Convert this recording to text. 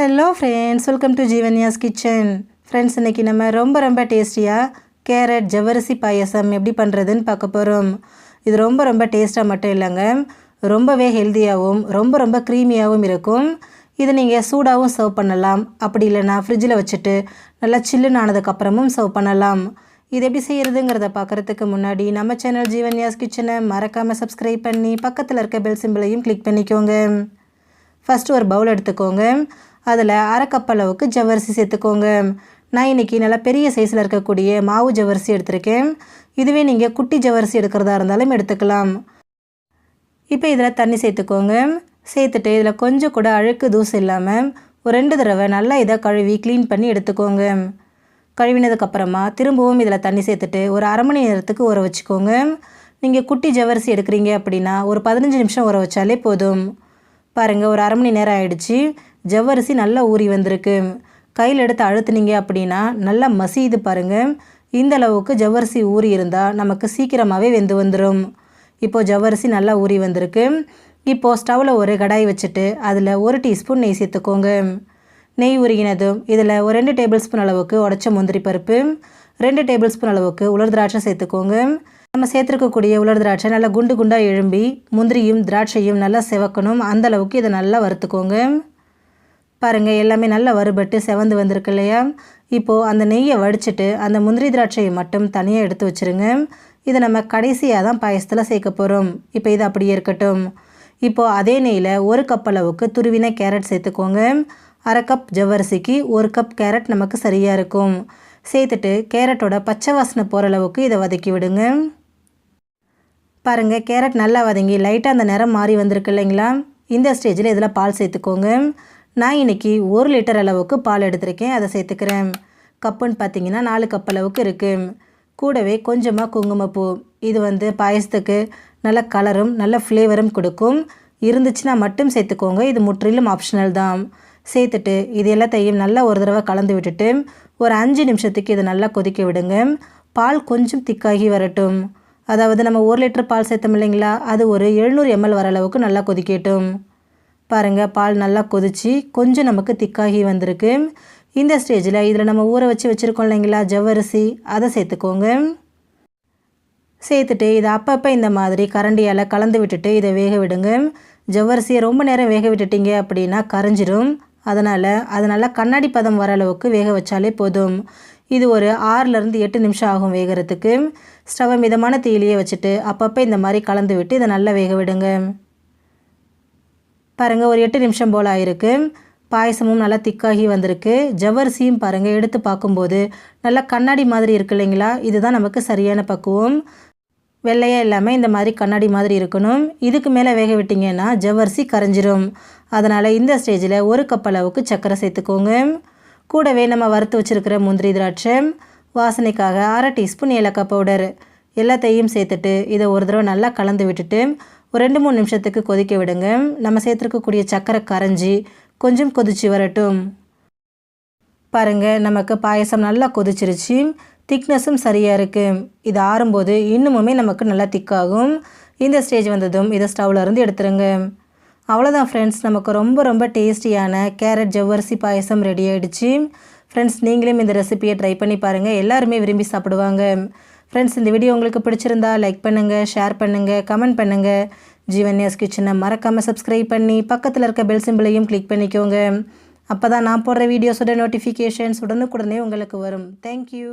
Hello friends welcome to Jeevanya's kitchen friends இன்றைக்கி நம்ம ரொம்ப ரொம்ப டேஸ்டியாக கேரட் ஜவ்வரிசி பாயசம் எப்படி பண்ணுறதுன்னு பார்க்க போகிறோம் இது ரொம்ப ரொம்ப டேஸ்ட்டாக மட்டும் இல்லைங்க. ரொம்பவே ஹெல்த்தியாகவும் ரொம்ப ரொம்ப க்ரீமியாகவும் இருக்கும். இதை நீங்கள் சூடாகவும் சர்வ் பண்ணலாம். அப்படி இல்லைன்னா ஃப்ரிட்ஜில் வச்சுட்டு நல்லா சில்லுன்னு ஆனதுக்கப்புறமும் சர்வ் பண்ணலாம். இது எப்படி செய்கிறதுங்கிறத பார்க்குறதுக்கு முன்னாடி நம்ம சேனல் ஜீவன்யாஸ் கிச்சனை மறக்காமல் சப்ஸ்கிரைப் பண்ணி பக்கத்தில் இருக்க பெல் சிம்பிளையும் கிளிக் பண்ணிக்கோங்க. ஃபஸ்ட்டு ஒரு பவுல் எடுத்துக்கோங்க. அதில் அரை அளவுக்கு ஜவ்வரிசி சேர்த்துக்கோங்க. நான் இன்றைக்கி நல்லா பெரிய சைஸில் இருக்கக்கூடிய மாவு ஜவரிசி எடுத்திருக்கேன். இதுவே நீங்கள் குட்டி ஜவரிசி எடுக்கிறதா இருந்தாலும் எடுத்துக்கலாம். இப்போ இதில் தண்ணி சேர்த்துக்கோங்க. சேர்த்துட்டு இதில் கொஞ்சம் கூட அழுக்கு தூசு இல்லாமல் ஒரு ரெண்டு தடவை நல்லா இதை கழுவி க்ளீன் பண்ணி எடுத்துக்கோங்க. கழுவினதுக்கப்புறமா திரும்பவும் இதில் தண்ணி சேர்த்துட்டு ஒரு அரை மணி நேரத்துக்கு ஊற வச்சுக்கோங்க. நீங்கள் குட்டி ஜவரிசி எடுக்கிறீங்க அப்படின்னா ஒரு பதினஞ்சு நிமிஷம் ஊற வச்சாலே போதும். பாருங்கள் ஒரு அரை மணி நேரம் ஆயிடுச்சு. ஜவ்வரிசி நல்லா ஊறி வந்திருக்கு. கையில் எடுத்து அழுத்துனீங்க அப்படின்னா நல்லா மசியுது பாருங்கள் இந்த அளவுக்கு ஜவ்வரிசி ஊறி இருந்தால் நமக்கு சீக்கிரமாகவே வெந்து வந்துடும் இப்போது ஜவ்வரிசி நல்லா ஊறி வந்திருக்கு. இப்போது ஸ்டவ்வில் ஒரு கடாய் வச்சுட்டு அதில் ஒரு டீஸ்பூன் நெய் சேர்த்துக்கோங்க. நெய் உருகினதும் இதில் ஒரு ரெண்டு டேபிள் ஸ்பூன் அளவுக்கு உடச்ச முந்திரி பருப்பு ரெண்டு டேபிள் ஸ்பூன் அளவுக்கு உலர் திராட்சை சேர்த்துக்கோங்க. நம்ம சேர்த்துருக்கக்கூடிய உலர் திராட்சை நல்லா குண்டு குண்டாக எழும்பி முந்திரியும் திராட்சையும் நல்லா செவக்கணும். அந்த அளவுக்கு இதை நல்லா வறுத்துக்கோங்க. பாருங்கள் எல்லாமே நல்லா வறுபட்டு செவந்து வந்திருக்கு இல்லையா? இப்போது அந்த நெய்யை வடிச்சிட்டு அந்த முந்திரி திராட்சையை மட்டும் தனியாக எடுத்து வச்சுருங்க. இதை நம்ம கடைசியாக தான் பாயசத்தில் சேர்க்க போகிறோம் இப்போ இது அப்படியே இருக்கட்டும். இப்போது அதே நெய்யில் ஒரு கப் அளவுக்கு துருவின கேரட் சேர்த்துக்கோங்க. அரை கப் ஜவ்வரிசிக்கு ஒரு கப் கேரட் நமக்கு சரியாக இருக்கும். சேர்த்துட்டு கேரட்டோட பச்சை வாசனை போகிற அளவுக்கு இதை வதக்கி விடுங்க. பாருங்கள் கேரட் நல்லா வதங்கி லைட்டாக அந்த நிறம் மாறி வந்திருக்கு இல்லைங்களா? இந்த ஸ்டேஜில் இதில் பால் சேர்த்துக்கோங்க. நான் இன்றைக்கி ஒரு லிட்டர் அளவுக்கு பால் எடுத்திருக்கேன். அதை சேர்த்துக்கிறேன். கப்புன்னு பார்த்தீங்கன்னா நாலு கப் அளவுக்கு இருக்குது கூடவே கொஞ்சமாக குங்குமப்பூ. இது வந்து பாயசத்துக்கு நல்ல கலரும் நல்ல ஃப்ளேவரும் கொடுக்கும். இருந்துச்சுன்னா மட்டும் சேர்த்துக்கோங்க. இது முற்றிலும் ஆப்ஷனல் தான். சேர்த்துட்டு இது எல்லாத்தையும் நல்லா ஒரு தடவை கலந்து விட்டுட்டு ஒரு அஞ்சு நிமிஷத்துக்கு இதை நல்லா கொதிக்க விடுங்க. பால் கொஞ்சம் திக்காகி வரட்டும். அதாவது நம்ம ஒரு லிட்டர் பால் சேர்த்தோம் இல்லைங்களா? அது ஒரு எழுநூறு எம்எல் வர அளவுக்கு நல்லா கொதிக்கட்டும். பாருங்கள் பால் நல்லா கொதிச்சு கொஞ்சம் நமக்கு திக்காகி வந்திருக்கு. இந்த ஸ்டேஜில் இதில் நம்ம ஊற வச்சு வச்சுருக்கோம் இல்லைங்களா? ஜவ்வரிசி. அதை சேர்த்துக்கோங்க. சேர்த்துட்டு இதை அப்பப்போ இந்த மாதிரி கரண்டியால் கலந்து விட்டுட்டு இதை வேக விடுங்க. ஜவ்வரிசியை ரொம்ப நேரம் வேக விட்டுட்டீங்க அப்படின்னா கரைஞ்சிரும். அதனால் அது நல்லா கண்ணாடி பதம் வர அளவுக்கு வேக வச்சாலே போதும். இது ஒரு ஆறுலேருந்து எட்டு நிமிஷம் ஆகும் வேகிறதுக்கு. ஸ்டவை மிதமான தீயிலேயே வச்சுட்டு அப்பப்போ இந்த மாதிரி கலந்து விட்டு இதை நல்லா வேக விடுங்க. பாருங்கள் ஒரு எட்டு நிமிஷம் போல் ஆயிருக்கு. பாயசமும் நல்லா திக்காகி வந்திருக்கு. ஜவ்வரிசியும் பாருங்கள் எடுத்து பார்க்கும்போது நல்லா கண்ணாடி மாதிரி இருக்கு இல்லைங்களா? இதுதான் நமக்கு சரியான பக்குவம். வெள்ளையாக இல்லாமல் இந்த மாதிரி கண்ணாடி மாதிரி இருக்கணும். இதுக்கு மேலே வேக விட்டிங்கன்னா ஜவ்வரிசி கரைஞ்சிரும். அதனால் இந்த ஸ்டேஜில் ஒரு கப் அளவுக்கு சர்க்கரை சேர்த்துக்கோங்க. கூடவே நம்ம வறுத்து வச்சுருக்கிற முந்திரி திராட்சை வாசனைக்காக அரை டீஸ்பூன் ஏலக்காய் பவுடர். எல்லாத்தையும் சேர்த்துட்டு இதை ஒரு தடவை நல்லா கலந்து விட்டுட்டு ஒரு ரெண்டு மூணு நிமிஷத்துக்கு கொதிக்க விடுங்க. நம்ம சேர்த்துருக்கக்கூடிய சர்க்கரை கரைஞ்சி கொஞ்சம் கொதிச்சு வரட்டும். பாருங்கள் நமக்கு பாயசம் நல்லா கொதிச்சிருச்சு. திக்னஸும் சரியாக இருக்குது இது ஆறும்போது இன்னுமுமே நமக்கு நல்லா திக்காகும் இந்த ஸ்டேஜ் வந்ததும் இதை ஸ்டவ்லேருந்து எடுத்துருங்க. அவ்வளோதான் ஃப்ரெண்ட்ஸ் நமக்கு ரொம்ப ரொம்ப டேஸ்டியான கேரட் ஜவ்வரிசி பாயசம் ரெடி ஆகிடுச்சு ஃப்ரெண்ட்ஸ் நீங்களும் இந்த ரெசிபியை ட்ரை பண்ணி பாருங்கள் எல்லாருமே விரும்பி சாப்பிடுவாங்க. ஃப்ரெண்ட்ஸ் இந்த வீடியோ உங்களுக்கு பிடிச்சிருந்தா லைக் பண்ணுங்கள் ஷேர் பண்ணுங்கள் கமெண்ட் பண்ணுங்கள் ஜீவன்யாஸ் கிச்சனை மறக்காமல் சப்ஸ்கிரைப் பண்ணி பக்கத்தில் இருக்க பெல் சிம்பிளையும் கிளிக் பண்ணிக்கோங்க. அப்போ தான் நான் போடுற வீடியோஸோட நோட்டிஃபிகேஷன்ஸ் உடனுக்குடனே உங்களுக்கு வரும். தேங்க்யூ